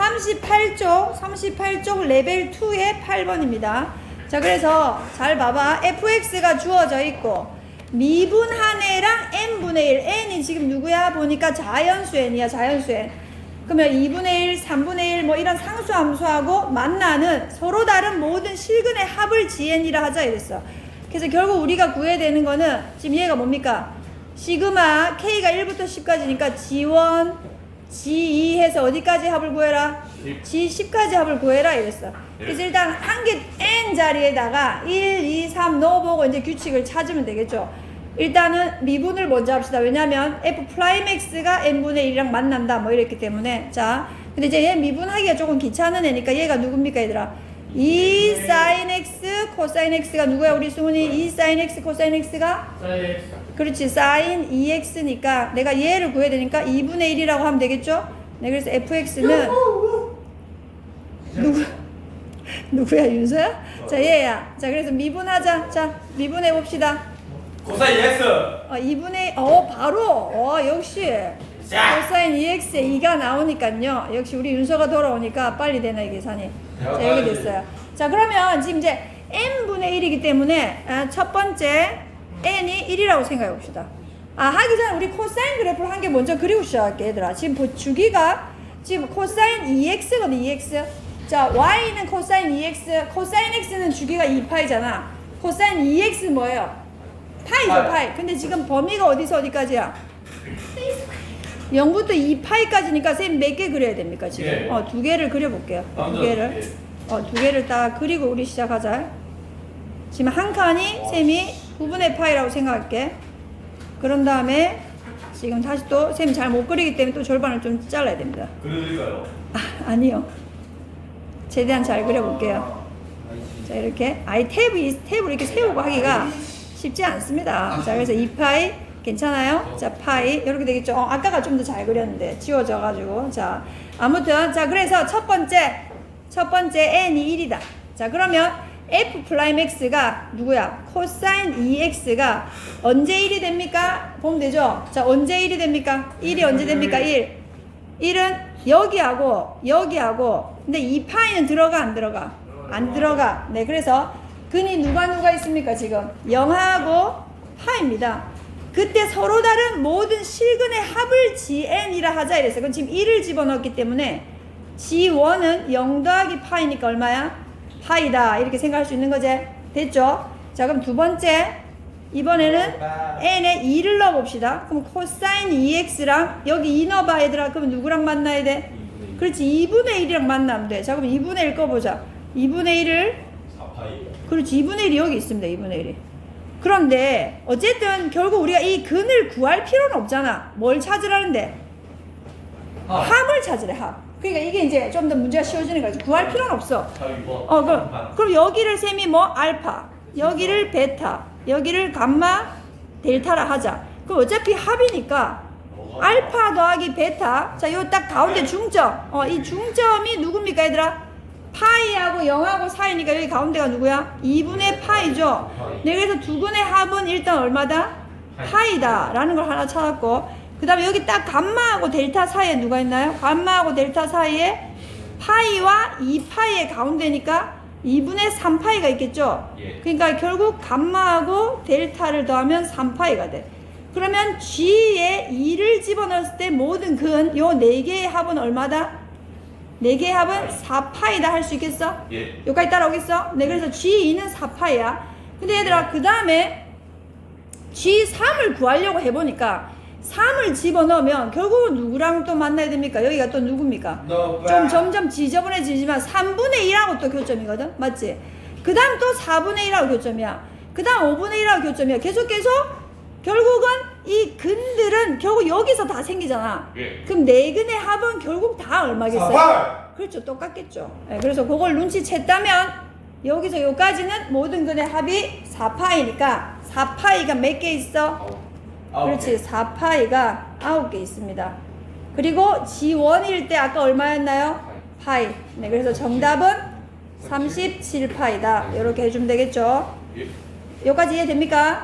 38쪽, 38쪽 레벨 2의 8번입니다. 자, 그래서 잘 봐봐. fx가 주어져 있고, 미분한 애랑 n분의 1. n이 지금 누구야? 보니까 자연수 n이야, 자연수 n. 그러면 2분의 1, 3분의 1, 뭐 이런 상수 함수하고 만나는 서로 다른 모든 실근의 합을 GN이라 하자 이랬어. 그래서 결국 우리가 구해야 되는 거는 지금 얘가 뭡니까? 시그마 K가 1부터 10까지니까 G1, G2 해서 어디까지 합을 구해라? G10까지 합을 구해라 이랬어. 그래서 일단 한 개 N 자리에다가 1, 2, 3 넣어보고 이제 규칙을 찾으면 되겠죠. 일단은 미분을 먼저 합시다. 왜냐면 F 프라임 X가 N분의 1이랑 만난다. 뭐 이랬기 때문에. 자, 근데 이제 얘 미분하기가 조금 귀찮은 애니까 얘가 누굽니까 얘들아? 2 sin X, 코사인 X가 누구야 우리 수문이? 2 sin X, 코사인 X가? 그렇지 sin 2x니까 내가 얘를 구해야 되니까 2분의 1이라고 하면 되겠죠? 네 그래서 fx는 누구 누구야 윤서야? 자 얘야. 자 그래서 미분하자. 자 미분해 봅시다. 코사인 X 어 2분의 어 바로! 어 역시. 자. 코사인 2x에 2가 나오니까요. 역시 우리 윤서가 돌아오니까 빨리 되네 이 계산이. 자 여기 됐어요. 자 그러면 지금 이제 n분의 1이기 때문에 아, 첫 번째 n이 1이라고 생각해 봅시다 아 하기 전에 우리 코사인 그래프를 한 개 먼저 그리고 시작할게 얘들아 지금 보- 주기가 지금 코사인 2x거든 2x 자 y는 코사인 2x 코사인 x는 주기가 2파이잖아 코사인 2x 뭐예요? 파이죠 파이. 근데 지금 범위가 어디서 어디까지야? 0부터 2파이까지니까 선생님 몇 개 그려야 됩니까 지금? 예. 어, 두 개를 그려볼게요. 두 먼저, 개를. 예. 어, 두 개를 딱 그리고 우리 시작하자. 지금 한 칸이 쌤이 9분의 파이라고 생각할게. 그런 다음에 지금 다시 또 쌤이 잘못 그리기 때문에 또 절반을 좀 잘라야 됩니다. 그려드릴까요? 아, 아니요. 최대한 잘 그려볼게요. 자, 이렇게. 아이 탭 이, 탭을 이렇게 세우고 하기가 쉽지 않습니다. 자, 그래서 2파이 괜찮아요? 자, 파이. 이렇게 되겠죠? 어, 아까가 좀 더 잘 그렸는데. 지워져가지고. 자, 아무튼. 자, 그래서 첫 번째. 첫 번째 n이 1이다. 자, 그러면 f 프라임 x가 누구야? 코사인 2x가 언제 1이 됩니까? 보면 되죠? 자, 언제 1이 됩니까? 1이 언제 됩니까? 1. 1은 여기하고 여기하고 근데 이 파이는 들어가 안 들어가? 안 들어가. 네, 그래서 근이 누가 누가 있습니까 지금? 0하고 파입니다. 그때 서로 다른 모든 실근의 합을 GN이라 하자 이랬어요. 그럼 지금 1을 집어넣었기 때문에 G1은 0 더하기 파이니까 얼마야? 파이다. 이렇게 생각할 수 있는 거지. 됐죠? 자, 그럼 두 번째. 이번에는 n에 2를 넣어봅시다. 그럼 코사인 2x랑 여기 2 넣어봐 얘들아. 그럼 누구랑 만나야 돼? 그렇지 2분의 1이랑 만나면 돼. 자 그럼 2분의 1 꺼보자. 2분의 1을 4파이 그렇지 2분의 1이 여기 있습니다. 2분의 1이. 그런데 어쨌든 결국 우리가 이 근을 구할 필요는 없잖아. 뭘 찾으라는데? 합을 찾으래 합. 그러니까 이게 이제 좀 더 문제가 쉬워지는 거지. 구할 필요는 없어. 어, 그럼, 그럼 여기를 셈이 뭐? 알파. 여기를 베타. 여기를 감마, 델타라 하자. 그럼 어차피 합이니까 알파 더하기 베타. 자, 요 딱 가운데 중점. 어, 이 중점이 누굽니까, 얘들아? 파이하고 0하고 사이니까 여기 가운데가 누구야? 2분의 파이죠. 네, 그래서 두 근의 합은 일단 얼마다? 파이다. 라는 걸 하나 찾았고. 그 다음에 여기 딱 감마하고 델타 사이에 누가 있나요? 감마하고 델타 사이에 파이와 2파이의 가운데니까 2분의 3파이가 있겠죠? 예. 그러니까 결국 감마하고 델타를 더하면 3파이가 돼. 그러면 G에 2를 집어넣었을 때 모든 근, 요 4개의 합은 얼마다? 4개의 합은 4파이다 할 수 있겠어? 예 여기까지 따라오겠어? 네, 그래서 G2는 4파이야. 근데 얘들아, 그 다음에 G3을 구하려고 해보니까 3을 집어넣으면 결국은 누구랑 또 만나야 됩니까? 여기가 또 누굽니까? 좀 점점 지저분해지지만 3분의 1하고 또 교점이거든? 맞지? 그 다음 또 4분의 1하고 교점이야. 그 다음 5분의 1하고 교점이야. 계속 계속 결국은 이 근들은 결국 여기서 다 생기잖아. 예. 그럼 네 근의 합은 결국 다 얼마겠어요? 4파이 그렇죠. 똑같겠죠. 예, 그래서 그걸 눈치챘다면 여기서 여기까지는 모든 근의 합이 4파이니까 4파이가 몇 개 있어? 그렇지. 4파이가 9개 있습니다. 그리고 G1일 때 아까 얼마였나요? 파이. 네, 그래서 정답은 37파이다. 이렇게 해주면 되겠죠. 예 여기까지 이해됩니까?